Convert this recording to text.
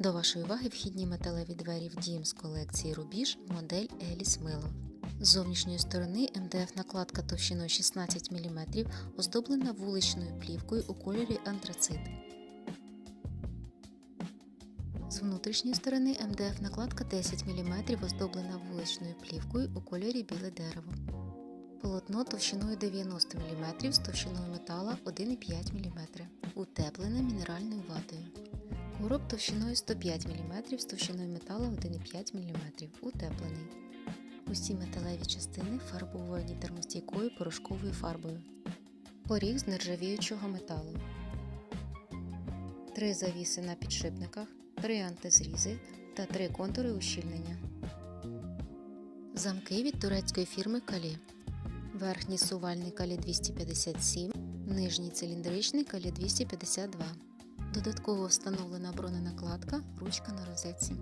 До вашої уваги вхідні металеві двері в дім з колекції Рубіж модель Еліс Мило. З зовнішньої сторони МДФ накладка товщиною 16 мм оздоблена вуличною плівкою у кольорі антрацит. З внутрішньої сторони МДФ накладка 10 мм оздоблена вуличною плівкою у кольорі біле дерево. Полотно товщиною 90 мм з товщиною метала 1,5 мм, утеплене мінеральною ватою. Короб товщиною 105 мм з товщиною метала 1,5 мм, утеплений. Усі металеві частини фарбовані термостійкою порошковою фарбою. Поріг з нержавіючого металу. Три завіси на підшипниках, три антизрізи та три контури ущільнення. Замки від турецької фірми Калі. Верхній сувальний калі 257, нижній циліндричний калі 252. Додатково встановлена броненакладка, ручка на розетці.